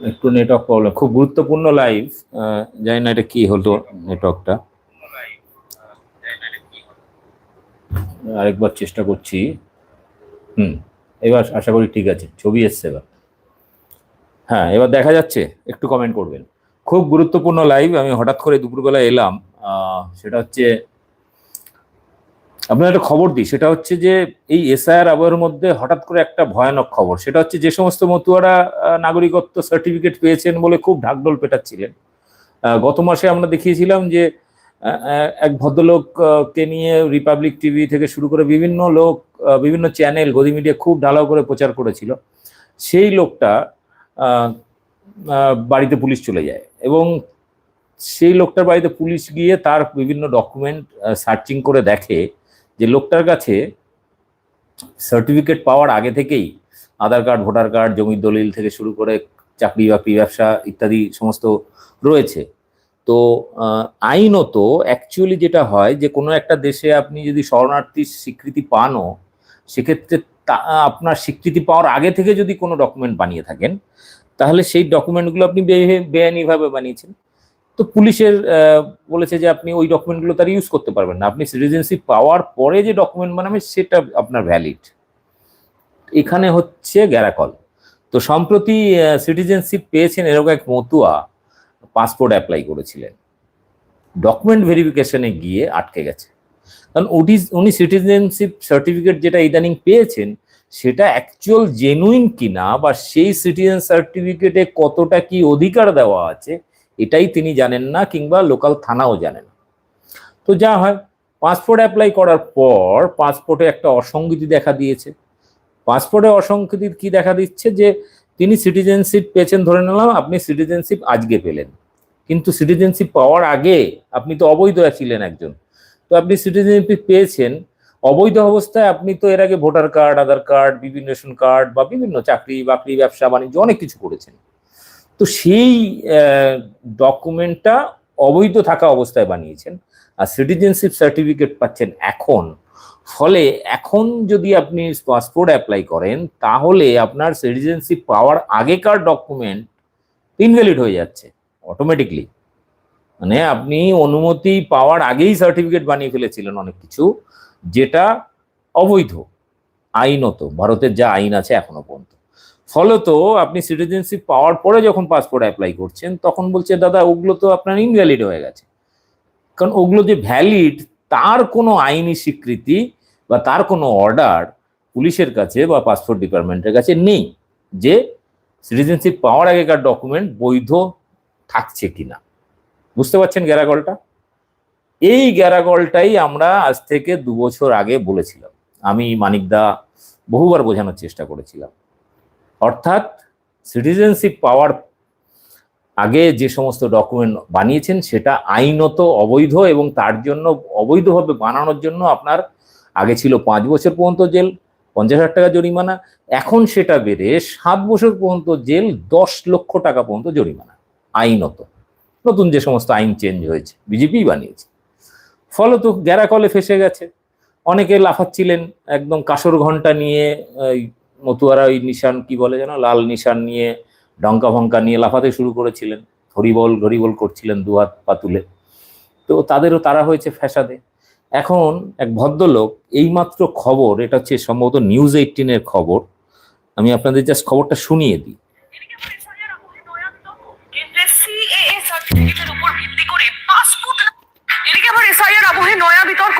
একটু network problem খুব গুরুত্বপূর্ণ লাইভ জানি না এটা কি হলো নেটওয়ার্কটা আরেকবার চেষ্টা করছি। হুম, এবার আশা করি ঠিক আছে, ছবি এসছে এবার। হ্যাঁ এবার দেখা যাচ্ছে, একটু কমেন্ট করবেন। খুব গুরুত্বপূর্ণ লাইভ আমি হঠাৎ করে দুপুরবেলা এলাম সেটা হচ্ছে আপনার একটা খবর দিই সেটা হচ্ছে যে এই এসআইআর আবহের মধ্যে হঠাৎ করে একটা ভয়ানক খবর সেটা হচ্ছে যে সমস্ত মতুয়ারা নাগরিকত্ব সার্টিফিকেট পেয়েছেন বলে খুব ঢাকঢোল পেটাচ্ছিলেন। গত মাসে আমরা দেখিয়েছিলাম যে এক ভদ্রলোক আহ, কে নিয়ে রিপাবলিক টিভি থেকে শুরু করে বিভিন্ন লোক বিভিন্ন চ্যানেল গদি মিডিয়া খুব ঢালাও করে প্রচার করেছিল। সেই লোকটা বাড়িতে পুলিশ চলে যায় এবং সেই লোকটার বাড়িতে পুলিশ গিয়ে তার বিভিন্ন ডকুমেন্ট সার্চিং করে দেখে যে লোকটার কাছে সার্টিফিকেট পাওয়ার আগে থেকেই আধার কার্ড, ভোটার কার্ড, জমির দলিল থেকে শুরু করে চাকরি বাকরি, ব্যবসা ইত্যাদি সমস্ত রয়েছে। তো আইনত অ্যাকচুয়ালি যেটা হয় যে কোনো একটা দেশে আপনি যদি শরণার্থীর স্বীকৃতি পানও, সেক্ষেত্রে তা- আপনার স্বীকৃতি পাওয়ার আগে থেকে যদি কোনো ডকুমেন্ট বানিয়ে থাকেন, তাহলে সেই ডকুমেন্টগুলো আপনি বেআইনিভাবে বানিয়েছেন। তো পুলিশের বলেছে যে আপনি ওই ডকুমেন্টগুলো তার ইউজ করতে পারবেন না। আপনি সিটিজেনশিপ পাওয়ার পরে যে ডকুমেন্ট বানাবেন, সেটা আপনার ভ্যালিড এখানে হচ্ছে গ্যারাকল তো সম্প্রতি সিটিজেনশিপ পেয়েছেন এরকম এক মতুয়া পাসপোর্ট অ্যাপ্লাই করেছিলেন। ডকুমেন্ট ভেরিফিকেশনে গিয়ে আটকে গেছে। কারণ ওটি, উনি সিটিজেনশিপ সার্টিফিকেট যেটা ইদানিং পেয়েছেন, সেটা অ্যাকচুয়াল জেনুইন কিনা বা সেই সিটিজেন সার্টিফিকেটে কতটা কি অধিকার দেওয়া আছে এটাই তিনি জানেন না কিংবা লোকাল থানাও জানে না। তো যা হয় পাসপোর্ট অ্যাপ্লাই করার পর পাসপোর্টে একটা অসঙ্গতি দেখা দিয়েছে। পাসপোর্টে অসঙ্গতি কি দেখা দিচ্ছে যে, তিনি সিটিজেনশিপ পেয়েছেন ধরে নিলাম, আপনি সিটিজেনশিপ আজকে পেলেন। কিন্তু সিটিজেনশিপ পাওয়ার আগে আপনি তো অবৈধ ছিলেন একজন। তো আপনি সিটিজেনশিপ পেয়েছেন, অবৈধ অবস্থায় আপনি তো এর আগে ভোটার কার্ড আধার কার্ড বিভিন্ন রেশন কার্ড বা বিভিন্ন চাকরি বাকরি ব্যবসা বাণিজ্য অনেক কিছু করেছেন। তো সেই ডকুমেন্টটা অবৈধ থাকা অবস্থায় বানিয়েছেন আর সিটিজেনশিপ সার্টিফিকেট পাচ্ছেন এখন। ফলে এখন যদি আপনি পাসপোর্ট অ্যাপ্লাই করেন, তাহলে আপনার সিটিজেনশিপ পাওয়ার আগেকার ডকুমেন্ট ইনভ্যালিড হয়ে যাচ্ছে অটোমেটিকলি মানে আপনি অনুমতি পাওয়ার আগেই সার্টিফিকেট বানিয়ে ফেলেছিলেন অনেক কিছু, যেটা অবৈধ, আইনত, ভারতের যা আইন আছে এখনও পর্যন্ত। ফলত আপনি সিটিজেনশিপ পাওয়ার পরে যখন পাসপোর্ট অ্যাপ্লাই করছেন, তখন বলছে, দাদা, ওগুলো তো আপনার ইনভ্যালিড হয়ে গেছে। কারণ ওগুলো যে ভ্যালিড তার কোনো আইনি স্বীকৃতি বা তার কোনো অর্ডার পুলিশের কাছে বা পাসপোর্ট ডিপার্টমেন্টের কাছে নেই যে সিটিজেনশিপ পাওয়ার আগেকার ডকুমেন্ট বৈধ থাকছে কিনা। বুঝতে পারছেন গ্যারাগলটা? এই গ্যারাগলটাই আমরা আজ থেকে দু বছর আগে বলেছিলাম। আমি মানিকদা বহুবার বোঝানোর চেষ্টা করেছিলাম। অর্থাৎ সিটিজেনশিপ পাওয়ার আগে যে সমস্ত ডকুমেন্ট বানিয়েছেন, সেটা আইনত অবৈধ এবং তার জন্য অবৈধভাবে বানানোর জন্য আপনার আগে ছিল পাঁচ বছর পর্যন্ত জেল, পঞ্চাশ হাজার টাকা জরিমানা। এখন সেটা বেড়ে সাত বছর পর্যন্ত জেল, দশ লক্ষ টাকা পর্যন্ত জরিমানা, আইনত। নতুন যে সমস্ত আইন চেঞ্জ হয়েছে বিজেপি বানিয়েছে। ফলত গ্যারাকলে ফেসে গেছে। অনেকে লাফাচ্ছিলেন, একদম কাসর ঘণ্টা নিয়ে মতুয়ারা ওই নিশান, কি বলে যেন, লাল নিশান নিয়ে, ডঙ্কা ভঙ্কা নিয়ে লাফাতে শুরু করেছিলেন। হরিবল হরিবল করছিলেন দুহাত পা তুলে। তো তাদেরও তারা হয়েছে ফ্যাসাদে। এখন এক ভদ্রলোক, এইমাত্র খবর, এটা হচ্ছে সম্ভবত নিউজ এইটিনের খবর, আমি আপনাদের জাস্ট খবরটা শুনিয়ে দিই। এদিকে আবার এসআইআর আবহে নয়া বিতর্ক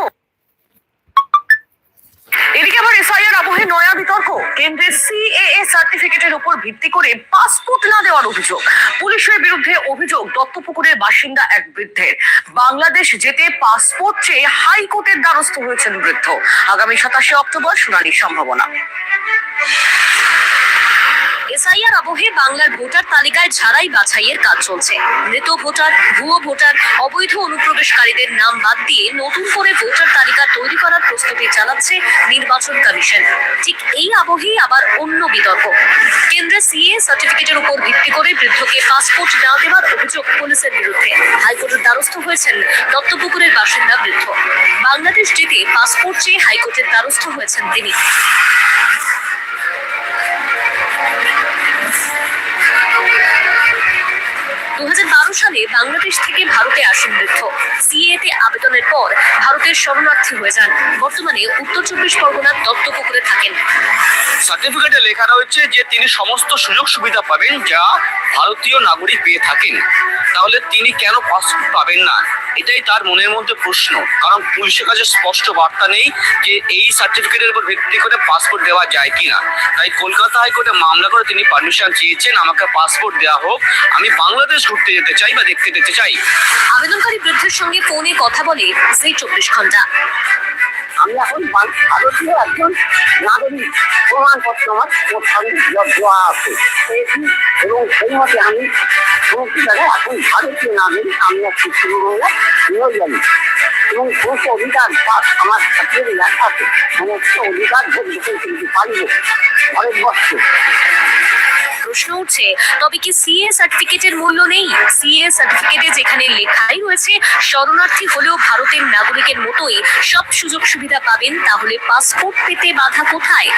এদিকে আবার এসআইআর নয়া বিতর্ক। কেন্দ্রের সিএএ সার্টিফিকেটের উপর ভিত্তি করে পাসপোর্ট না দেওয়ার অভিযোগ। পুলিশের বিরুদ্ধে অভিযোগ, দত্তপুকুরের বাসিন্দা এক বৃদ্ধের। বাংলাদেশ যেতে পাসপোর্ট চেয়ে হাইকোর্টের দ্বারস্থ হয়েছেন বৃদ্ধ। আগামী সাতাশে অক্টোবর শুনানির সম্ভাবনা। এসআইআর আবহে বাংলার ভোটার তালিকায় ঝাড়াই বাছাইয়ের কাজ চলছে। মৃত ভোটার, ভুয়ো ভোটার, অবৈধ অনুপ্রবেশকারীদের নাম বাদ দিয়ে নতুন করে ভোটার তালিকা তৈরি করার প্রস্তুতি চালাচ্ছে নির্বাচন কমিশন। ঠিক এই আবহেই আবার অন্য বিতর্ক। কেন্দ্রের সিএ সার্টিফিকেটের উপর ভিত্তি করে বৃদ্ধকে পাসপোর্ট না দেওয়ার অভিযোগ পুলিশের বিরুদ্ধে। হাইকোর্টের দ্বারস্থ হয়েছেন দত্তপুকুরের বাসিন্দা বৃদ্ধ। বাংলাদেশ যেতে পাসপোর্ট চেয়ে হাইকোর্টের দ্বারস্থ হয়েছেন তিনি। সালে বাংলাদেশ থেকে ভারতে আসেন বৃদ্ধ। সিএতে আবেদনের পর ভারতের শরণার্থী হয়ে যান। বর্তমানে উত্তর চব্বিশ পরগনার দত্তপুকুরে থাকেন। সার্টিফিকেটে লেখা রয়েছে যে তিনি সমস্ত সুযোগ সুবিধা পাবেন যা ভারতীয় নাগরিক পেয়ে থাকেন। তাহলে তিনি কেন পাসপোর্ট পাবেন না? এটাই তার মনের মধ্যে প্রশ্ন। কারণ পুলিশের কাছে স্পষ্ট বার্তা নেই যে এই সার্টিফিকেটের উপর ভিত্তি করে পাসপোর্ট দেওয়া যায় কিনা। তাই কলকাতা হাইকোর্টে মামলা করে তিনি পারমিশন চেয়েছেন, আমাকে পাসপোর্ট দেওয়া হোক। আমি বাংলাদেশ ঘুরতে যেতে চাই বা দেখতে যেতে চাই? আবেদনকারী বৃদ্ধের সঙ্গে ফোনে কথা বলে জি চব্বিশ ঘণ্টা। আমি এখন ভারতীয় একজন নাগরিক প্রমাণপত্র আমার কোথাও দেওয়া আছে। এবং সেই মতে আমি সমস্ত জায়গায় এখন ভারতীয় নাগরিক আমি একটি শুরু হয়ে নিয়ে জানি। এবং সমস্ত অধিকার বা আমার সাথে লেখা আছে সমস্ত অধিকার ভোগ দখল করতে পারিব ভারতবর্ষে। প্রশ্ন উঠছে, তবে কি সিএ সার্টিফিকেটের মূল্য নেই? সিএ সার্টিফিকেটে যেখানে লেখাই রয়েছে, শরণার্থী হলেও ভারতের নাগরিকের মতোই সব সুযোগ সুবিধা পাবেন, তাহলে পাসপোর্ট পেতে বাধা কোথায়?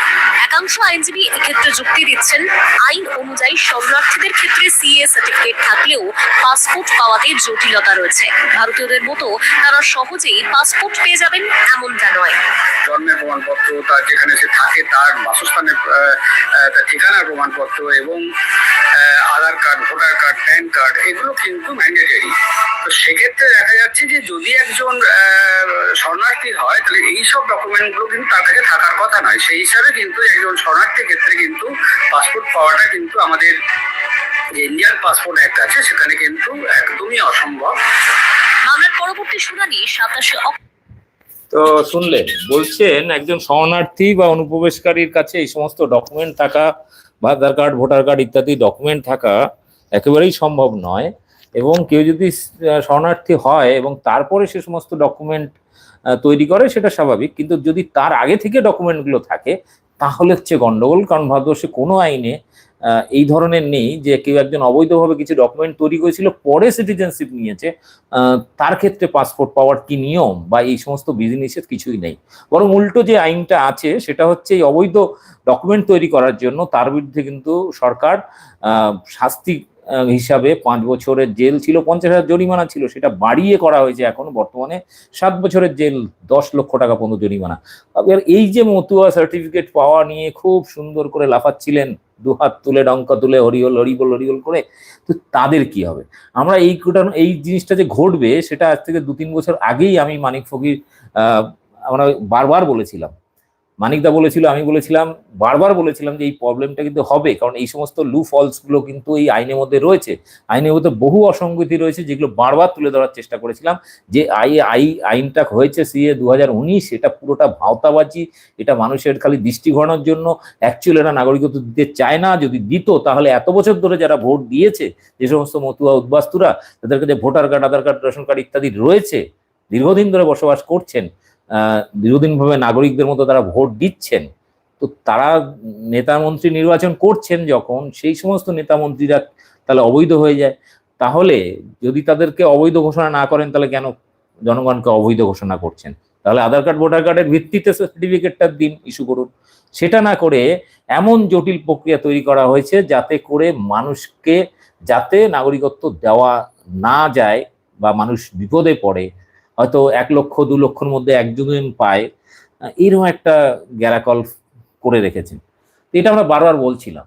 একাংশ আইনজীবী এক্ষেত্রে যুক্তি দিচ্ছেন, আইন অনুযায়ী শরণার্থীদের ক্ষেত্রে সিএ সার্টিফিকেট থাকলেও পাসপোর্ট পাওয়াতে জটিলতা রয়েছে। ভারতীয়দের মতো তারা সহজেই পাসপোর্ট পেয়ে যাবেন, এমনটা নয়। জন্মের প্রমাণপত্র, তার যেখানে সে থাকে, তার বাসস্থানের ঠিকানার প্রমাণপত্র এবং Aadhaar card voter card PAN card এগুলো কিন্তু ম্যান্ডেটারি তো সেক্ষেত্রে দেখা যাচ্ছে যে যদি একজন শরণার্থী হয় তাহলে এই সব ডকুমেন্টগুলো কিন্তু তার কাছে থাকার কথা নয়। সেই হিসাবে কিন্তু একজন শরণার্থীর ক্ষেত্রে কিন্তু পাসপোর্ট পাওয়াটা কিন্তু আমাদের যে ইন্ডিয়ান পাসপোর্ট অ্যাক্ট আছে সেখানে কিন্তু একদমই অসম্ভব। মামলার পরবর্তী শুনানি সাতাশে তো শুনলে বলছেন একজন শরণার্থী বা অনুপ্রবেশকারীর কাছে এই সমস্ত ডকুমেন্ট থাকা বা আধার কার্ড, ভোটার কার্ড ইত্যাদি ডকুমেন্ট থাকা একেবারেই সম্ভব নয়। এবং কেউ যদি শরণার্থী হয় এবং তারপরে সে সমস্ত ডকুমেন্ট তৈরি করে, সেটা স্বাভাবিক। কিন্তু যদি তার আগে থেকে ডকুমেন্টগুলো থাকে, তাহলে হচ্ছে গণ্ডগোল কারণ ভারতবর্ষে কোনো আইনে এই ধরনের নেই যে কেউ একজন অবৈধভাবে কিছু ডকুমেন্ট তৈরি করেছিল, পরে সিটিজেনশিপ নিয়েছে তার ক্ষেত্রে পাসপোর্ট পাওয়ার কি নিয়ম বা এই সমস্ত বিধিনিষেধ কিছুই নেই। বরং উল্টো যে আইনটা আছে, সেটা হচ্ছে এই অবৈধ ডকুমেন্ট তৈরি করার জন্য তার বিরুদ্ধে কিন্তু সরকার শাস্তি হিসাবে পাঁচ বছরের জেল ছিল, পঞ্চাশ হাজার জরিমানা ছিল, সেটা বাড়িয়ে করা হয়েছে এখন বর্তমানে। সাত বছরের জেল, দশ লক্ষ টাকা পর্যন্ত জরিমানা। এই যে মতুয়া সার্টিফিকেট পাওয়া নিয়ে খুব সুন্দর করে লাফাচ্ছিলেন দু হাত তুলে ডঙ্কা তুলে হরিহল হরিবল হরিহল করে, তো তাদের কি হবে? আমরা এই কোটা- এই জিনিসটা যে ঘটবে, সেটা আজ থেকে দু তিন বছর আগেই আমি মানিক ফকির আমরা বারবার বলেছিলাম। মানিকদা বলেছিল, আমি বলেছিলাম, বারবার বলেছিলাম যে এই প্রবলেমটা কিন্তু হবে, কারণ এই সমস্ত লু ফলসগুলো কিন্তু এই আইনের মধ্যে রয়েছে। আইনের মধ্যে বহু অসঙ্গতি রয়েছে যেগুলো বারবার তুলে ধরার চেষ্টা করেছিলাম, যে আই আই, আইনটা হয়েছে সিএ দু হাজার উনিশ এটা পুরোটা ভাওতাবাজি, এটা মানুষের খালি দৃষ্টি ঘোরানোর জন্য। অ্যাকচুয়ালি এরা নাগরিকত্ব দিতে চায় না, যদি দিত, তাহলে এত বছর ধরে যারা ভোট দিয়েছে, যে সমস্ত মতুয়া উদ্বাস্তুরা, তাদের কাছে voter card, Aadhaar card, ration card ইত্যাদি রয়েছে, দীর্ঘদিন ধরে বসবাস করছেন দীর্ঘদিনভাবে নাগরিকদের মতো তারা ভোট দিচ্ছেন, তো তারা নেতা মন্ত্রী নির্বাচন করছেন যখন, সেই সমস্ত নেতা মন্ত্রীরা তাহলে অবৈধ হয়ে যায়। তাহলে যদি তাদেরকে অবৈধ ঘোষণা না করেন, তাহলে কেন জনগণকে অবৈধ ঘোষণা করছেন? তাহলে আধার কার্ড, ভোটার কার্ডের ভিত্তিতে সার্টিফিকেটটা দিন ইস্যু করুন। সেটা না করে এমন জটিল প্রক্রিয়া তৈরি করা হয়েছে যাতে করে মানুষকে, যাতে নাগরিকত্ব দেওয়া না যায় বা মানুষ বিপদে পড়ে হয়তো এক লক্ষ, দু লক্ষর মধ্যে একজন পায়। এরকম একটা গ্যারাকল করে রেখেছেন। এটা আমরা বারবার বলছিলাম।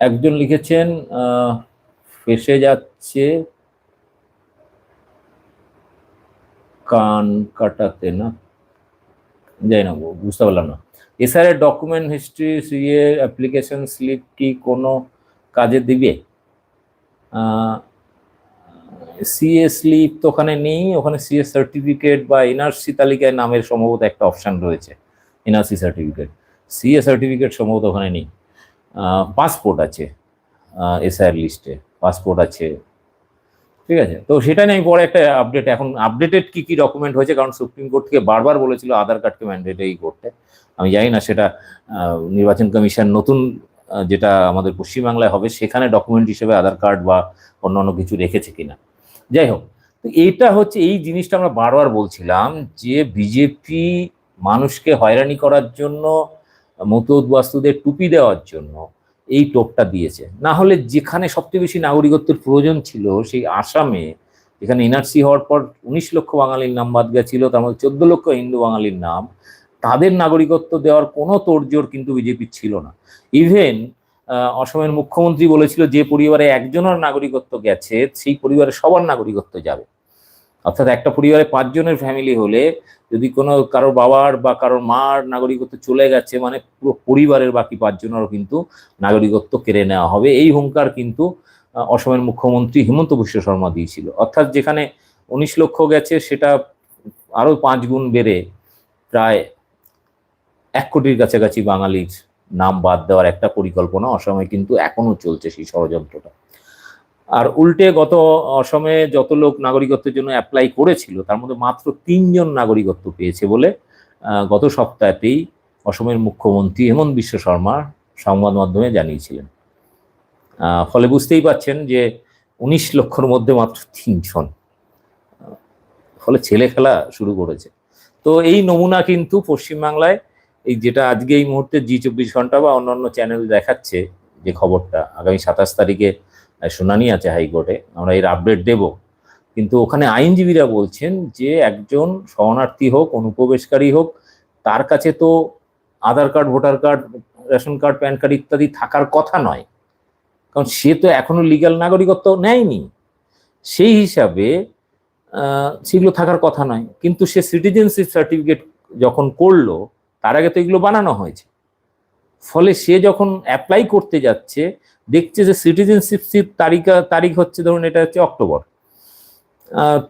একজন লিখেছেন ফেসে যাচ্ছে, কান কাটাতে না যাই না, বুঝতে পারলাম না। এসআর এর document history CA application slip কি কোনো কাজে দিবে? সিএ স্লিপ তো ওখানে নেই, ওখানে সিএ সার্টিফিকেট বা এনআরসি তালিকায় নামের সম্ভবত একটা অপশন রয়েছে এনআরসি সার্টিফিকেট সিএ সার্টিফিকেট সম্ভবত ওখানে নেই। পাসপোর্ট আছে এসআইআর লিস্টে পাসপোর্ট আছে। ঠিক আছে? তো সেটা নিয়ে পরে একটা আপডেট এখন আপডেটেড কি কি ডকুমেন্ট হয়েছে? কারণ সুপ্রিম কোর্ট থেকে বারবার বলেছিল আধার কার্ডকে ম্যান্ডেটরি করতে। আমি জানি না সেটা নির্বাচন কমিশন নতুন যেটা আমাদের পশ্চিমবাংলায় হবে, সেখানে ডকুমেন্ট হিসেবে আধার কার্ড বা অন্যান্য কিছু রেখেছে কিনা। যাই হোক, তো এইটা হচ্ছে, এই জিনিসটা আমরা বারবার বলছিলাম যে বিজেপি মানুষকে হয়রানি করার জন্য মতো উদ্বাস্তুদের টুপি দেওয়ার জন্য এই টোপটা দিয়েছে। না হলে যেখানে সবচেয়ে বেশি নাগরিকত্বের প্রয়োজন ছিল, সেই আসামে, যেখানে এনআরসি হওয়ার পর উনিশ লক্ষ বাঙালির নাম বাদ গেছিল, তার মধ্যে চোদ্দ লক্ষ হিন্দু বাঙালির নাম তাদের নাগরিকত্ব দেওয়ার কোনো তোড়জোড় কিন্তু বিজেপির ছিল না। ইভেন অসমের মুখ্যমন্ত্রী বলেছিল যে পরিবারে একজনের নাগরিকত্ব গেছে, সেই পরিবারে সবার নাগরিকত্ব যাবে। অর্থাৎ একটা পরিবারে পাঁচজনের ফ্যামিলি হলে যদি কোনো কারোর বাবার বা কারোর মার নাগরিকত্ব চলে গেছে মানে পুরো পরিবারের বাকি পাঁচজনেরও কিন্তু নাগরিকত্ব কেড়ে নেওয়া হবে। এই হুঙ্কার কিন্তু অসমের মুখ্যমন্ত্রী হিমন্ত বিশ্ব শর্মা দিয়েছিল। অর্থাৎ যেখানে উনিশ লক্ষ গেছে, সেটা আরও পাঁচ গুণ বেড়ে প্রায় এক কোটির কাছাকাছি বাঙালির নাম বাদ দেওয়ার একটা পরিকল্পনা অসমে কিন্তু এখনও চলছে সেই ষড়যন্ত্রটা। আর উল্টে গত অসমে যত লোক নাগরিকত্বের জন্য অ্যাপ্লাই করেছিল, তার মধ্যে মাত্র তিনজন নাগরিকত্ব পেয়েছে বলে গত সপ্তাহতেই অসমের মুখ্যমন্ত্রী হেমন্ত বিশ্ব শর্মা সংবাদ মাধ্যমে জানিয়েছিলেন। ফলে বুঝতেই পাচ্ছেন যে উনিশ লক্ষর মধ্যে মাত্র তিনজন ফলে ছেলে খেলা শুরু করেছে। তো এই নমুনা কিন্তু পশ্চিমবাংলায় এই যেটা আজকে এই মুহূর্তে জি চব্বিশ ঘণ্টা বা অন্যান্য চ্যানেল দেখাচ্ছে যে খবরটা, আগামী সাতাশ তারিখে শুনানি আছে হাইকোর্টে, আমরা এর আপডেট দেব। কিন্তু ওখানে আইনজীবীরা বলছেন যে একজন শরণার্থী হোক, অনুপ্রবেশকারী হোক, তার কাছে তো Aadhaar card, voter card, ration card, PAN card ইত্যাদি থাকার কথা নয়। কারণ সে তো এখনও লিগ্যাল নাগরিকত্ব নেয়নি। সেই হিসাবে সেগুলো থাকার কথা নয়। কিন্তু সে সিটিজেনশিপ সার্টিফিকেট যখন করল তার আগে তো এগুলো বানানো হয়েছে। ফলে সে যখন অ্যাপ্লাই করতে যাচ্ছে, দেখছে যে সিটিজেনশিপ তারিখ তারিখ হচ্ছে ধরুন এটা হচ্ছে অক্টোবর।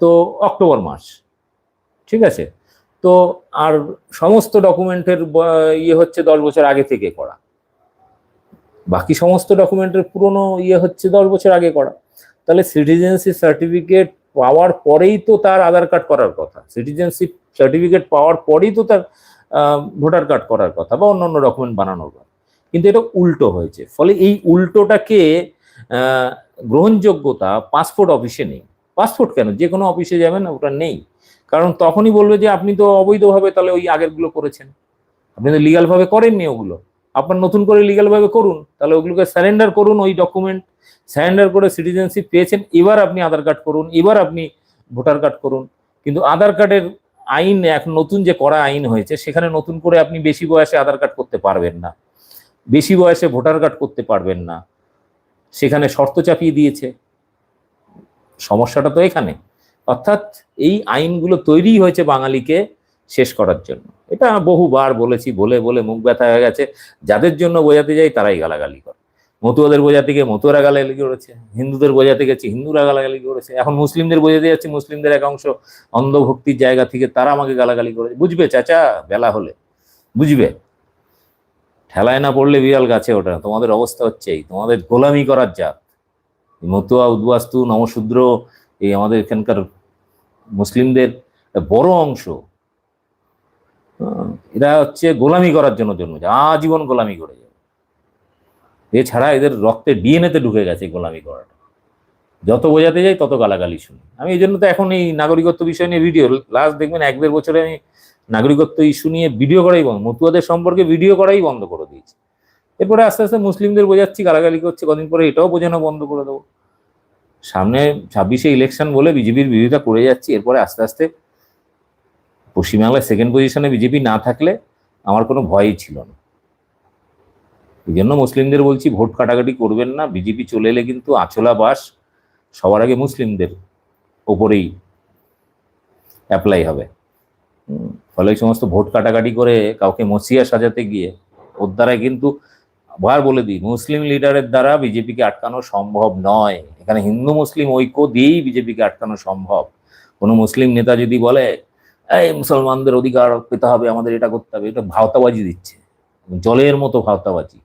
তো অক্টোবর মাস, ঠিক আছে? তো আর সমস্ত ডকুমেন্টের ইয়ে হচ্ছে দশ বছর আগে থেকে করা। বাকি সমস্ত ডকুমেন্টের পুরনো ইয়ে হচ্ছে দশ বছর আগে করা। তাহলে সিটিজেনশিপ সার্টিফিকেট পাওয়ার পরেই তো তার আধার কার্ড করার কথা। সিটিজেনশিপ সার্টিফিকেট পাওয়ার পরেই তো তার ভোটার কার্ড করার কথা বা অন্য অন্য ডকুমেন্ট বানানোর কথা। কিন্তু এটা উল্টো হয়েছে। ফলে এই উল্টোটাকে গ্রহণযোগ্যতা পাসপোর্ট অফিসে নেই। পাসপোর্ট কেন? যে কোনো অফিসে যাবেন, ওটা নেই। কারণ তখনই বলবে যে আপনি তো অবৈধভাবে তাহলে ওই আগেরগুলো করেছেন। আপনি তো লিগালভাবে করেননি ওগুলো। আপনার নতুন করে লিগাল ভাবে করুন। তাহলে ওগুলোকে স্যারেন্ডার করুন ওই ডকুমেন্ট স্যারেন্ডার করে সিটিজেনশিপ পেয়েছেন। এবার আপনি আধার কার্ড করুন। এবার আপনি ভোটার কার্ড করুন। কিন্তু আধার কার্ডের আইন, এখন নতুন যে করা আইন হয়েছে, সেখানে নতুন করে আপনি বেশি বয়সে আধার কার্ড করতে পারবেন না। বেশি বয়সে ভোটার কার্ড করতে পারবেন না। সেখানে শর্ত চাপিয়ে দিয়েছে। সমস্যাটা তো এখানে। অর্থাৎ এই আইনগুলো তৈরি হয়েছে বাঙালিকে শেষ করার জন্য। এটা বহুবার বলেছি, বলে বলে মুখ ব্যথা হয়ে গেছে। যাদের জন্য বোঝাতে যাই, তারাই গালাগালি করে। মতুয়াদের বোঝাতে গিয়ে মতুয়ারা গালাগালি করেছে হিন্দুদের বোঝাতে গেছে হিন্দুরা গালাগালি করেছে এখন মুসলিমদের বোঝাতে যাচ্ছে মুসলিমদের এক অংশ অন্ধভক্তির জায়গা থেকে তারা আমাকে গালাগালি করেছে বুঝবে চাচা? বেলা হলে। বুঝবে? ঠেলায় না পড়লে বিড়াল গাছে ওঠে না। তোমাদের অবস্থা হচ্ছে এই তোমাদের গোলামি করার জাত। মতুয়া, উদ্বাস্তু, নমশূদ্র, এই আমাদের এখানকার মুসলিমদের বড় অংশ এরা হচ্ছে গোলামি করার জন্য জন্মেছে আজীবন গোলামি করে এছাড়া এদের রক্তে ডিএনএতে ঢুকে গেছে গোলামি করাটা। যত বোঝাতে যাই তত গালাগালি শুনি। আমি এই জন্য তো এখন এই নাগরিকত্ব বিষয় নিয়ে ভিডিও লাস্ট দেখবেন এক দেড় বছরে আমি নাগরিকত্ব ইস্যু নিয়ে ভিডিও করাই বন্ধ, মতুয়াদের সম্পর্কে ভিডিও করাই বন্ধ করে দিয়েছি। এরপরে আস্তে আস্তে মুসলিমদের বোঝাচ্ছি, গালাগালি করছে, কদিন পরে এটাও বোঝানো বন্ধ করে দেবো। সামনে ছাব্বিশে ইলেকশন বলে বিজেপির বিরোধিতা করে যাচ্ছি, এরপরে আস্তে আস্তে পশ্চিমবাংলায় সেকেন্ড পজিশনে বিজেপি না থাকলে আমার কোনো ভয়ই ছিল না। এই জন্য মুসলিমদের বলছি, ভোট কাটাকাটি করবেন না। বিজেপি চলে এলে কিন্তু আছলা বাস সবার আগে মুসলিমদের ওপরেই অ্যাপ্লাই হবে। ফলে এই সমস্ত ভোট কাটাকাটি করে কাউকে মসিয়া সাজাতে গিয়ে ওর দ্বারা কিন্তু, আবার বলে দিই, মুসলিম লিডারের দ্বারা বিজেপিকে আটকানো সম্ভব নয়। এখানে হিন্দু মুসলিম ঐক্য দিয়েই বিজেপিকে আটকানো সম্ভব। কোনো মুসলিম নেতা যদি বলে, এই মুসলমানদের অধিকার পেতে হবে, আমাদের এটা করতে হবে। এটা ভাওতাবাজি দিচ্ছে। জলের মতো ভাওতাবাজি।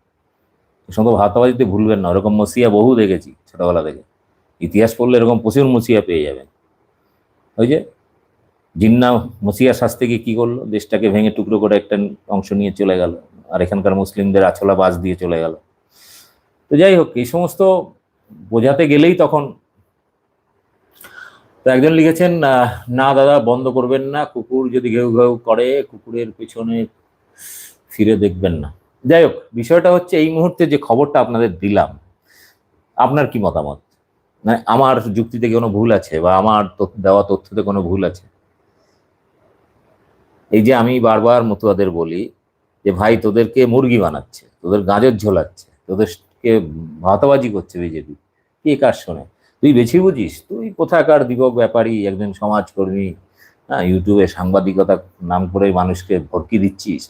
সমস্ত ভাওতাবাজিতে ভুলবেন না, ওরকম মসিয়া বহু দেখেছি ছোটবেলা থেকে। ইতিহাস পড়লে এরকম প্রচুর মসিয়া পেয়ে যাবেন। ওই যে জিন্না মসিয়া শাস্তে গিয়ে কি করল? দেশটাকে ভেঙে টুকরো করে একটা অংশ নিয়ে চলে গেল, আর এখানকার মুসলিমদের আছলা বাস দিয়ে চলে গেল। তো যাই হোক, এই সমস্ত বোঝাতে গেলেই তখন তো একজন লিখেছেন না দাদা, বন্ধ করবেন না, কুকুর যদি ঘেউ ঘেউ করে, কুকুরের পেছনে ফিরে দেখবেন না। যাই হোক, বিষয়টা হচ্ছে এই মুহূর্তে যে খবরটা আপনাদের দিলাম, আপনার কি মতামত? মানে আমার যুক্তিতে কোনো ভুল আছে বা আমার দেওয়া তথ্যতে কোনো ভুল আছে? এই যে আমি বারবার মতুয়াদের বলি যে, ভাই, তোদেরকে মুরগি বানাচ্ছে, তোদের গাঁজর ঝোলাচ্ছে, তোদেরকে ভাতাবাজি করছে বিজেপি। কে কার শোনে? তুই বেশি বুঝিস? তুই কোথাকার দীপক ব্যাপারী, একজন সমাজকর্মী হ্যাঁ ইউটিউবে সাংবাদিকতা নাম করে মানুষকে ভটকি দিচ্ছিস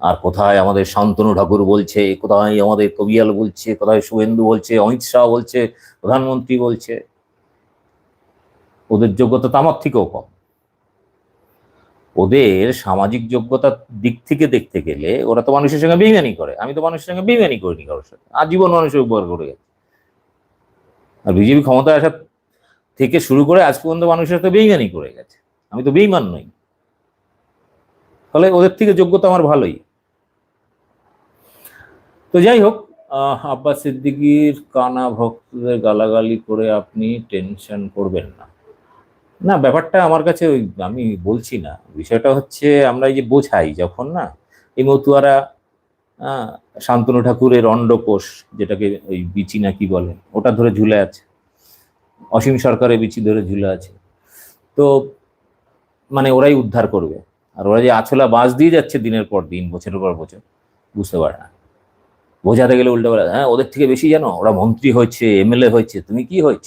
আর কোথায় আমাদের শান্তনু ঠাকুর বলছে, কোথায় আমাদের কবিয়াল বলছে, কোথায় শুভেন্দু বলছে, অমিত শাহ বলছে, প্রধানমন্ত্রী বলছে। ওদের যোগ্যতা তো আমার থেকেও কম। ওদের সামাজিক যোগ্যতার দিক থেকে দেখতে গেলে ওরা তো মানুষের সঙ্গে বেইমানি করে। আমি তো মানুষের সঙ্গে বেইমানি করিনি কারোর সাথে। আজীবন মানুষের উপর করে গেছে। আর বিজেপি ক্ষমতায় আসার থেকে শুরু করে আজ পর্যন্ত মানুষের সাথে বেইমানি করে গেছে। আমি তো বেইমান নই। ফলে ওদের থেকে যোগ্যতা আমার ভালোই। তো যাই হোক আব্বাস সিদ্দিকির কানা ভক্তদের গালাগালি করে আপনি টেনশন করবেন না। না, ব্যাপারটা আমার কাছে ওই আমি বলছি না। বিষয়টা হচ্ছে আমরা এই যে বোঝাই যখন না, এই মতুয়ারা শান্তনু ঠাকুরের অন্ডকোষ যেটাকে ওই বিচি না কি বলে, ওটা ধরে ঝুলে আছে। অসীম সরকারের বিচি ধরে ঝুলে আছে। তো মানে ওরাই উদ্ধার করবে। আর ওরা যে আছলা বাস দিয়ে যাচ্ছে দিনের পর দিন, বছরের পর বছর, বুঝতে পারে না। বোঝাতে গেলে উল্টো বলে হ্যাঁ ওদের থেকে বেশি জানো? ওরা মন্ত্রী হয়েছে, এমএলএ হয়েছে, তুমি কি হয়েছ?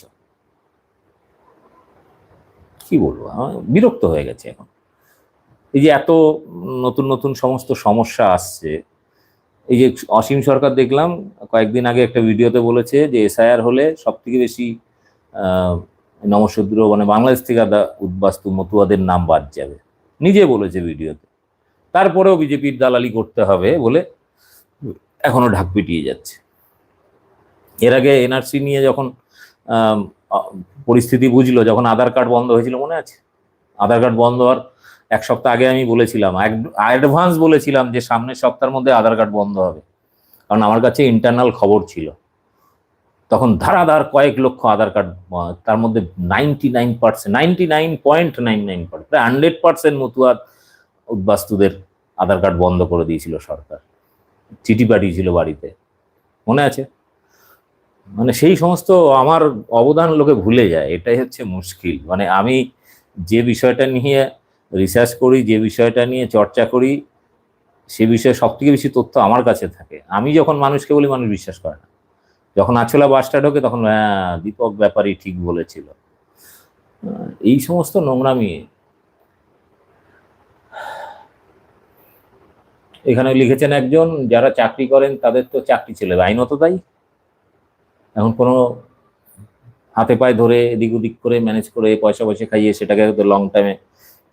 কি বলব? বিরক্ত হয়ে গেছে এখন। এই যে এত নতুন নতুন সমস্ত সমস্যা আসছে, এই যে অসীম সরকার দেখলাম, কয়েকদিন আগে একটা ভিডিওতে বলেছে যে এসআইআর হলে সব থেকে বেশি নমশূদ্র মানে বাংলাদেশ থেকে আদা উদ্বাস্তু মতুয়াদের নাম বাদ যাবে। নিজে বলেছে ভিডিওতে। তারপরেও বিজেপির দালালি করতে হবে বলে এখনও ঢাক পিটিয়ে যাচ্ছে। এর আগে এনআরসি নিয়ে যখন পরিস্থিতি বুঝলো, যখন আধার কার্ড বন্ধ হয়েছিল মনে আছে? আধার কার্ড বন্ধ হওয়ার এক সপ্তাহ আগে আমি বলেছিলাম অ্যাডভান্স বলেছিলাম যে সামনের সপ্তাহের মধ্যে আধার কার্ড বন্ধ হবে। কারণ আমার কাছে ইন্টারনাল খবর ছিল। তখন ধারাধার কয়েক লক্ষ আধার কার্ড তার মধ্যে ninety nine percent ninety nine point nine nine percent প্রায় হান্ড্রেড পার্সেন্ট মতুয়ার উদ্বাস্তুদের আধার কার্ড বন্ধ করে দিয়েছিল সরকার। চিঠি পাঠিয়েছিল বাড়িতে। মনে আছে? মানে সেই সমস্ত আমার অবদান লোকে ভুলে যায়, এটাই হচ্ছে মুশকিল। মানে আমি যে বিষয়টা নিয়ে রিসার্চ করি, যে বিষয়টা নিয়ে চর্চা করি, সে বিষয়ে সব থেকে বেশি তথ্য আমার কাছে থাকে। আমি যখন মানুষকে বলি, মানুষ বিশ্বাস করে না। যখন আছলা বাসটা ঢোকে, তখন হ্যাঁ দীপক ব্যাপারী ঠিক বলেছিল। এই সমস্ত নোংরামি এখানে লিখেছেন একজন, যারা চাকরি করেন তাদের তো চাকরি ছিল আইনত তাই এখন কোনো হাতে পায়ে ধরে এদিক ওদিক করে ম্যানেজ করে পয়সা পয়সা খাইয়ে সেটাকে হয়তো লং টাইমে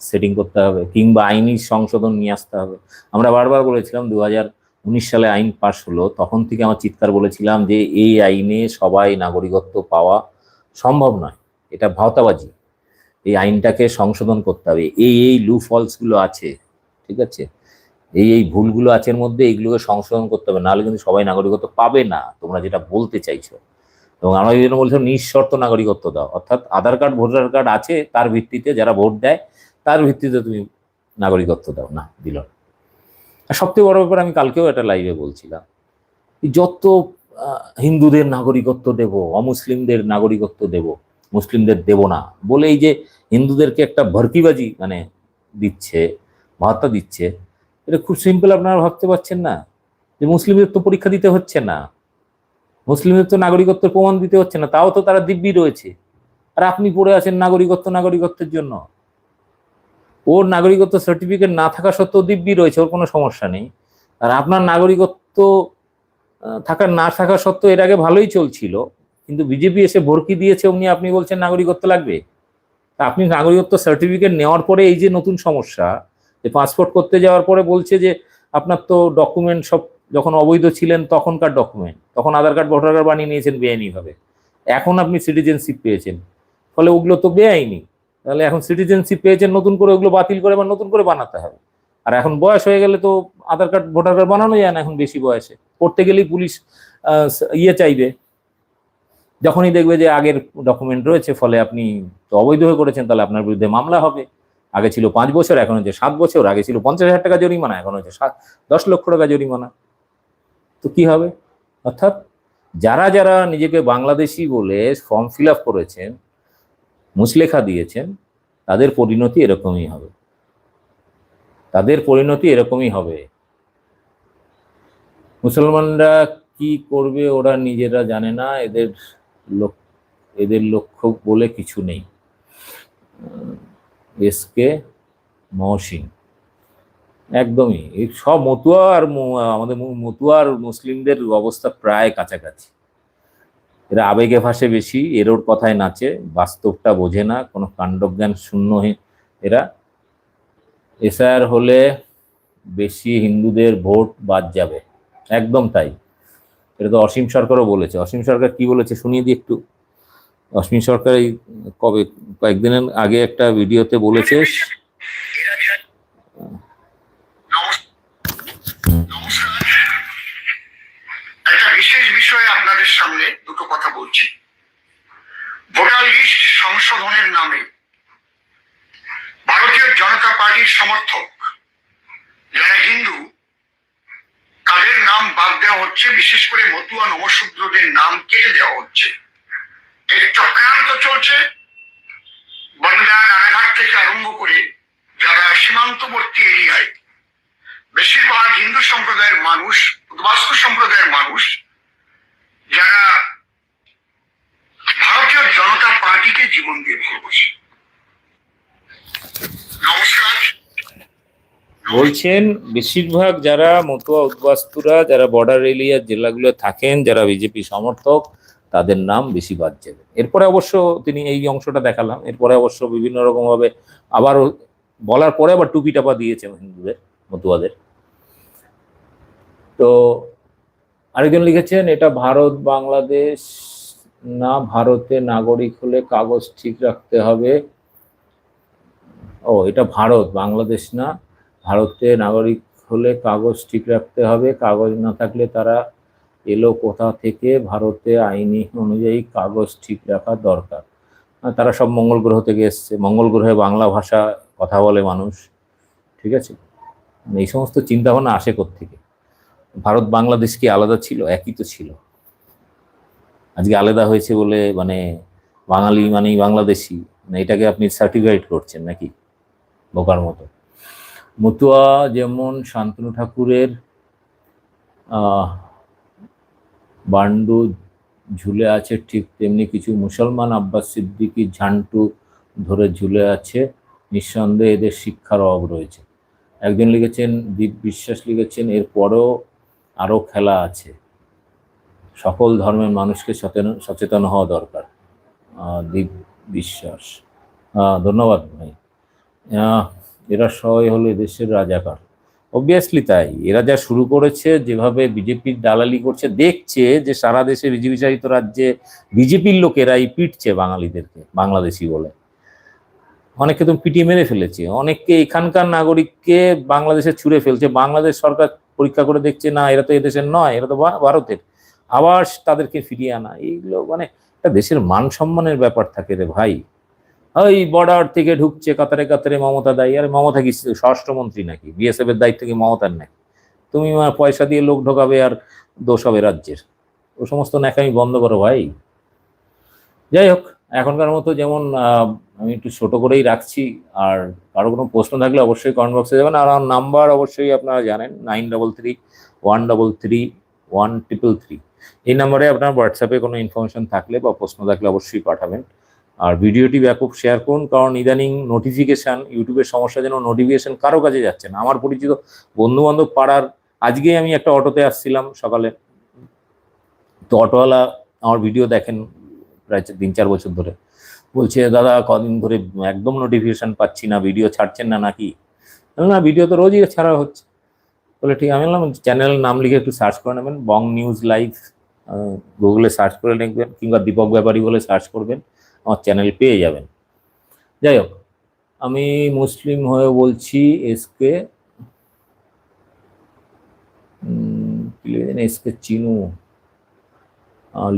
সেটিং করতে হবে, কিংবা আইনি সংশোধন নিয়ে আসতে হবে। আমরা বারবার বলেছিলাম দু উনিশ সালে আইন পাশ হলো, তখন থেকে আমার চিৎকার বলেছিলাম যে এই আইনে সবাই নাগরিকত্ব পাওয়া সম্ভব নয়। এটা ভাওতাবাজি। এই আইনটাকে সংশোধন করতে হবে। এই এই লু ফলসগুলো আছে, ঠিক আছে? এই এই ভুলগুলো আছে এর মধ্যে এইগুলোকে সংশোধন করতে হবে। নাহলে কিন্তু সবাই নাগরিকত্ব পাবে না। তোমরা যেটা বলতে চাইছো। এবং আমরা এই জন্য বলছিলাম নিঃশর্ত নাগরিকত্ব দাও। অর্থাৎ আধার কার্ড, ভোটার কার্ড আছে, তার ভিত্তিতে যারা ভোট দেয়, তার ভিত্তিতে তুমি নাগরিকত্ব দাও। না, দিল। আর সবথেকে বড় ব্যাপার, আমি কালকেও একটা লাইভে বলছিলাম যত হিন্দুদের নাগরিকত্ব দেব, অমুসলিমদের নাগরিকত্ব দেব, মুসলিমদের দেব না বলে এই যে হিন্দুদেরকে একটা ভর্কিবাজি মানে দিচ্ছে ভাতা দিচ্ছে এটা খুব সিম্পল আপনারা ভাবতে পারছেন না। যে মুসলিমদের তো পরীক্ষা দিতে হচ্ছে না। মুসলিমদের তো নাগরিকত্বের প্রমাণ দিতে হচ্ছে না, তাও তো তারা দিব্যি রয়েছে। আর আপনি পড়ে আছেন নাগরিকত্ব নাগরিকত্বের জন্য। ওর নাগরিকত্ব সার্টিফিকেট না থাকা সত্ত্বেও দিব্যি রয়েছে, ওর কোনো সমস্যা নেই। আর আপনার নাগরিকত্ব থাকার না থাকা সত্ত্বেও এর আগে ভালোই চলছিল। কিন্তু বিজেপি এসে ভর্কি দিয়েছে অমনি আপনি বলছেন নাগরিকত্ব লাগবে। আপনি নাগরিকত্ব সার্টিফিকেট নেওয়ার পরে এই যে নতুন সমস্যা যে পাসপোর্ট করতে যাওয়ার পরে বলছে যে আপনার তো ডকুমেন্ট সব যখন অবৈধ ছিলেন তখনকার ডকুমেন্ট তখন আধার কার্ড ভোটার কার্ড বানিয়ে নিয়েছেন বেআইনিভাবে। এখন আপনি সিটিজেনশিপ পেয়েছেন। ফলে ওগুলো তো বেআইনি। তাহলে এখন সিটিজেনশিপ পেয়েছেন, নতুন করে ওগুলো বাতিল করে আবার নতুন করে বানাতে হবে। আর এখন বয়স হয়ে গেলে তো আধার কার্ড ভোটার কার্ড বানানো যায় না এখন বেশি বয়সে। করতে গেলেই পুলিশ ইয়ে চাইবে। যখনই দেখবে যে আগের ডকুমেন্ট রয়েছে, ফলে আপনি তো অবৈধ হয়ে করেছেন, তাহলে আপনার বিরুদ্ধে মামলা হবে। আগে ছিল পাঁচ বছর, এখন হচ্ছে সাত বছর। আগে ছিল পঞ্চাশ হাজার টাকা জরিমানা, এখন হচ্ছে সাত, দশ লক্ষ টাকা জরিমানা। তো কি হবে? অর্থাৎ যারা যারা নিজেকে বাংলাদেশি বলে ফর্ম ফিল আপ করেছেন, মুসলেখা দিয়েছেন, তাদের পরিণতি এরকমই হবে। তাদের পরিণতি এরকমই হবে। মুসলমানরা কি করবে ওরা নিজেরা জানে না, এদের লোক, এদের লক্ষ্য বলে কিছু নেই। এসকে মহসিন। একদমই। এই সব মতুয়া আর আমাদের মু- মতুয়া আর মুসলিমদের অবস্থা প্রায় কাছাকাছি। এরা আবেগে ভাসে বেশি, এরোর কথায় নাচে, বাস্তবটা বোঝে না, কোনো কাণ্ডজ্ঞান শূন্য হয়ে এরা। এসআর হলে বেশি হিন্দুদের ভোট বাদ যাবে। একদম তাই। এটা তো অসীম সরকারও বলেছে। অসীম সরকার কি বলেছে শুনিয়ে দিই একটু। অসীম সরকার এই কবে, কয়েকদিনের আগে একটা ভিডিওতে বলেছে, একটা বিশেষ বিষয়ে আপনাদের সামনে দুটো কথা বলছি। ভোটার সংশোধনের নামে ভারতীয় জনতা পার্টির সমর্থক যারা হিন্দু, তাদের নাম বাদ দেওয়া হচ্ছে, বিশেষ করে মতুয়া নমশূদ্রদের নাম কেটে দেওয়া হচ্ছে। এর চক্রান্ত চলছে। বনগা রানাঘাট থেকে আরম্ভ করে যারা সীমান্তবর্তী এরিয়ায়, বেশিরভাগ হিন্দু সম্প্রদায়ের মানুষ উদ্বাস্তু সম্প্রদায়ের মানুষ, যারা ভারতীয় জনতা পার্টিকে জীবন দিয়ে ভালোবাসে। নমস্কার। বলছেন, বেশিরভাগ যারা মতুয়া উদ্বাস্তুরা, যারা বর্ডার এরিয়ার জেলাগুলো থাকেন, যারা বিজেপি সমর্থক তাদের নাম বেশি বাদ যাবে। এরপরে অবশ্য তিনি এই অংশটা দেখালাম। এরপরে অবশ্য বিভিন্ন রকম ভাবে আবার বলার পরে আবার টুপি টাপা দিয়েছে হিন্দুদের, মতুয়াদের। তো আরেকজন লিখেছেন, এটা ভারত, বাংলাদেশ না ভারতে নাগরিক হলে কাগজ ঠিক রাখতে হবে? ও, এটা ভারত, বাংলাদেশ না ভারতে নাগরিক হলে কাগজ ঠিক রাখতে হবে। কাগজ না থাকলে তারা এলো কোথা থেকে? ভারতে আইনি অনুযায়ী কাগজ ঠিক রাখা দরকার। তারা সব মঙ্গল গ্রহ থেকে এসছে। মঙ্গল গ্রহে বাংলা ভাষা কথা বলে মানুষ। ঠিক আছে? এই সমস্ত চিন্তাভাবনা আসে থেকে ভারত বাংলাদেশ কি আলাদা ছিল? একই তো ছিল। আজকে আলাদা হয়েছে বলে মানে বাঙালি মানেই বাংলাদেশি। মানে এটাকে আপনি সার্টিফাইড করছেন নাকি? বোকার মতো। মতুয়া যেমন শান্তনু ঠাকুরের বান্ডু ঝুলে আছে ঠিক তেমনি কিছু মুসলমান আব্বাস সিদ্দিকি ঝান্টু ধরে ঝুলে আছে। নিঃসন্দেহে এদের শিক্ষার অভাব রয়েছে। একজন লিখেছেন, দীপ বিশ্বাস লিখেছেন এরপরেও আরও খেলা আছে। সকল ধর্মের মানুষকে সচেতন সচেতন হওয়া দরকার। দীপ বিশ্বাস। ধন্যবাদ ভাই। এরা সবাই হলো এদেশের রাজাকার। অবভিয়াসলি তাই। এরা যা শুরু করেছে, যেভাবে বিজেপির দালালি করছে, দেখছে যে সারা দেশে বিজেপি চালিত রাজ্যে বিজেপির লোকেরাই পিটছে বাঙালিদেরকে, বাংলাদেশি বলে। অনেককে তো পিটিয়ে মেরে ফেলেছে। অনেককে এখানকার নাগরিককে বাংলাদেশে ছুঁড়ে ফেলছে। বাংলাদেশ সরকার পরীক্ষা করে দেখছে, না, এরা তো এদেশের নয়, এরা তো ভারতের। আবার তাদেরকে ফিরিয়ে আনা। এইগুলো মানে একটা দেশের মান সম্মানের ব্যাপার থাকে রে ভাই। ওই বর্ডার থেকে ঢুকছে কাতারে কাতারে মমতা দায়ী আর মমতা কি স্বরাষ্ট্রমন্ত্রী নাকি? বিএসএফ এর দায়িত্ব কি মমতার নাকি? তুমি পয়সা দিয়ে লোক ঢোকাবে আর দোষ হবে রাজ্যের। ও সমস্ত ন্যাকামি বন্ধ করো ভাই। যাই হোক, এখনকার মতো যেমন আমি একটু ছোট করেই রাখছি। আর কারও কোনো প্রশ্ন থাকলে অবশ্যই কমেন্ট বক্সে যাবেন। আর আমার নাম্বার অবশ্যই আপনারা জানেন nine double three one double three one triple three এই নাম্বারে আপনার হোয়াটসঅ্যাপে কোনো ইনফরমেশন থাকলে বা প্রশ্ন থাকলে অবশ্যই পাঠাবেন। আর ভিডিওটি ব্যাপক শেয়ার করুন, কারণ ইদানিং নোটিফিকেশান ইউটিউবের সমস্যা যেন নোটিফিকেশান কারও কাছে যাচ্ছে না। আমার পরিচিত বন্ধু বান্ধব পাড়ার, আজকেই আমি একটা অটোতে আসছিলাম সকালে। তো অটোওয়ালা আমার ভিডিও দেখেন প্রায় তিন চার বছর ধরে। বলছে, দাদা, কদিন ধরে একদম নোটিফিকেশান পাচ্ছি না, ভিডিও ছাড়ছেন না নাকি? না, ভিডিও তো রোজই ছাড়া হচ্ছে। বলে, ঠিক আমি বললাম চ্যানেলের নাম লিখে একটু সার্চ করে নেবেন, বং নিউজ লাইভ গুগলে সার্চ করে লিখবেন কিংবা দীপক ব্যাপারী বলে সার্চ করবেন। আমার চ্যানেল পেয়ে যাবেন। যাই হোক, আমি মুসলিম হয়ে বলছি এসকে এসকে চিনু।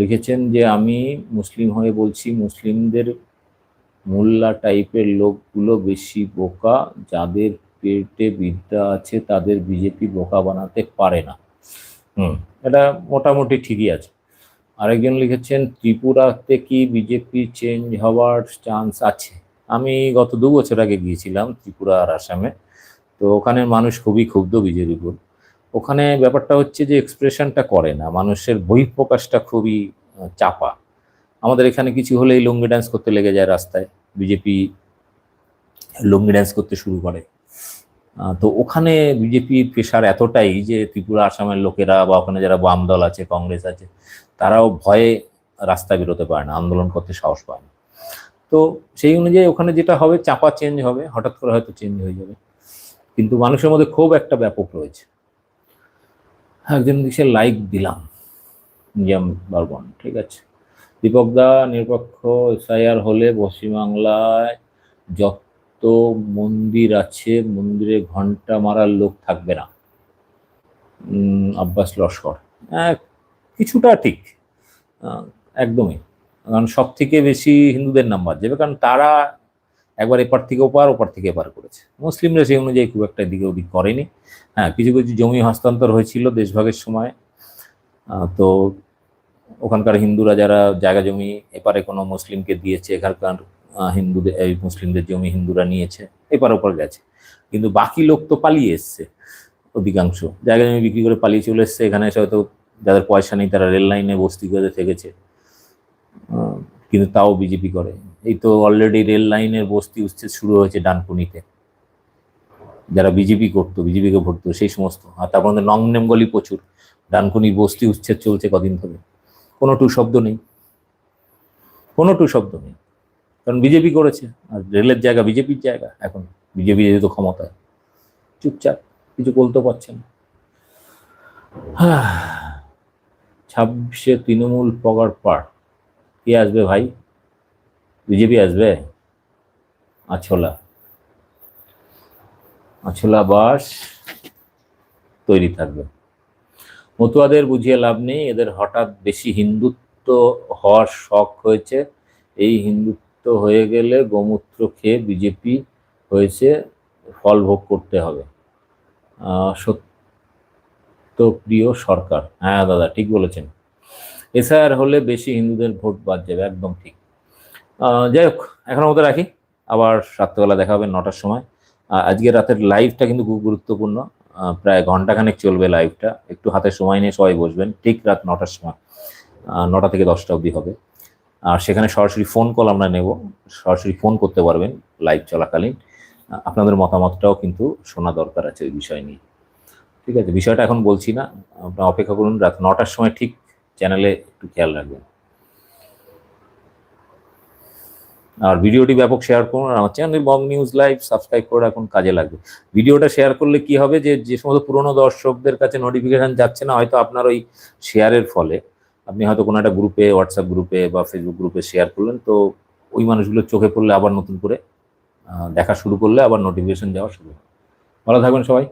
লিখেছেন যে, আমি মুসলিম হয়ে বলছি, মুসলিমদের মোল্লা টাইপের লোকগুলো বেশি বোকা, যাদের পেটে বিদ্যা আছে, তাদের বিজেপি বোকা বানাতে পারে না। হুম, এটা মোটামুটি ঠিকই আছে। আরেকজন লিখেছেন, ত্রিপুরাতে কি বিজেপি চেঞ্জ হওয়ার চান্স আছে? আমি গত দু বছর আগে গিয়েছিলাম ত্রিপুরা আর আসামে, তো ওখানের মানুষ খুবই ক্ষুব্ধ বিজেপির উপর ওখানে ব্যাপারটা হচ্ছে যে এক্সপ্রেশনটা করে না, মানুষের বহিঃপ্রকাশটা খুবই চাপা। আমাদের এখানে কিছু হলেই লুঙ্গি ডান্স করতে লেগে যায় রাস্তায়, বিজেপি লুঙ্গি ডান্স করতে শুরু করে। তো ওখানে বিজেপির প্রেশার এতটাই যে ত্রিপুরা আসামের লোকেরা বা ওখানে যারা বাম দল আছে, কংগ্রেস আছে, তারাও ভয়ে রাস্তায় বেরোতে পারে না, আন্দোলন করতে সাহস পায় না। তো সেই অনুযায়ী ওখানে যেটা হবে, চাপা চেঞ্জ হবে, হঠাৎ করে হয়তো চেঞ্জ হয়ে যাবে। কিন্তু মানুষের মধ্যে খুব একটা ব্যাপক রয়েছে। একজন দিকে লাইক দিলাম নিজাম বারবন, ঠিক আছে? দীপক দা, নিরপেক্ষ, এসআইআর হলে পশ্চিমবাংলায় যত মন্দির আছে, মন্দিরে ঘণ্টা মারার লোক থাকবে না। আব্বাস লস্কর। কিছুটা ঠিক। একদমই। কারণ সব থেকে বেশি হিন্দুদের নাম্বার যাবে, কারণ তারা একবার এপার থেকে ওপার ওপার থেকে এপার করেছে। মুসলিমরা সেই অনুযায়ী খুব একটা এদিকে ওদিক করেনি। হ্যাঁ কিছু কিছু জমি হস্তান্তর হয়েছিল দেশভাগের সময়। তো ওখানকার হিন্দুরা যারা জায়গা জমি এপারে কোনো মুসলিমকে দিয়েছে, এখানকার হিন্দুদের, এই মুসলিমদের জমি হিন্দুরা নিয়েছে, এপার ওপার গেছে। কিন্তু বাকি লোক তো পালিয়ে এসছে, অধিকাংশ। জায়গা জমি বিক্রি করে পালিয়ে চলে এসছে, এখানে এসে হয়তো যাদের পয়সা নেই তারা রেল লাইনে বস্তি করে থেকেছে। কিন্তু তাও বিজেপি করে। এই তো অলরেডি রেল লাইনের বস্তি উচ্ছেদ শুরু হয়েছে ডানকুনিতে। যারা বিজেপি করতো, বিজেপিকে ভোট সেই সমস্ত। আর তারপর আমাদের নংনেম গলি প্রচুর। ডানকুনি বস্তি উচ্ছেদ চলছে কদিন ধরে। কোনো টু শব্দ নেই। কোনো টু শব্দ নেই। কারণ বিজেপি করেছে। আর রেলের জায়গা বিজেপির জায়গা, এখন বিজেপি যেহেতু ক্ষমতায়। চুপচাপ, কিছু বলতে পারছে না। ছাব্বিশে তৃণমূল পগার পার। কে আসবে ভাই? বিজেপি আসবে? আছলা। আছলা বাস তৈরি থাকবে। মতুয়াদের বুঝিয়ে লাভ নেই, এদের হঠাৎ বেশি হিন্দুত্ব হওয়ার শখ হয়েছে। এই হিন্দুত্ব হয়ে গেলে গোমূত্র খেয়ে বিজেপি হয়েছে ফল ভোগ করতে হবে। সত্যপ্রিয় সরকার। হ্যাঁ দাদা, ঠিক বলেছেন। এসআইআর হলে বেশি হিন্দুদের ভোট বাদ যাবে, একদম ঠিক। যাই হোক এখনও মতো রাখি। আবার রাত্রেবেলা দেখা হবে নটার সময়। আজকে রাতের লাইভটা কিন্তু খুব গুরুত্বপূর্ণ। প্রায় ঘন্টাখানেক চলবে লাইভটা একটু হাতে সময় নিয়ে সবাই বসবেন। ঠিক রাত নটার সময়। নটা থেকে দশটা অবধি হবে। আর সেখানে সরাসরি ফোন কল আমরা নেব। সরাসরি ফোন করতে পারবেন লাইভ চলাকালীন। আপনাদের মতামতটাও কিন্তু শোনা দরকার আছে ওই বিষয় নিয়ে। ঠিক আছে, বিষয়টা এখন বলছি না। আপনার অপেক্ষা করুন, রাত নটার সময় ঠিক চ্যানেলে একটু খেয়াল রাখবেন। আর ভিডিওটি ব্যাপক শেয়ার করুন আর আমার channel Bong news live subscribe করে রাখুন, কাজে লাগবে। ভিডিওটা শেয়ার করলে কি হবে যে যে সমস্ত পুরনো দর্শকদের কাছে নোটিফিকেশন যাচ্ছে না, হয়তো আপনার ওই শেয়ারের ফলে। আপনি হয়তো কোনো একটা গ্রুপে হোয়াটসঅ্যাপ গ্রুপে বা ফেসবুক গ্রুপে শেয়ার করলেন, তো ওই মানুষগুলোর চোখে পড়লে আবার নতুন করে দেখা শুরু করলে আবার নোটিফিকেশন যাওয়া শুরু হয়। ভালো থাকবেন সবাই।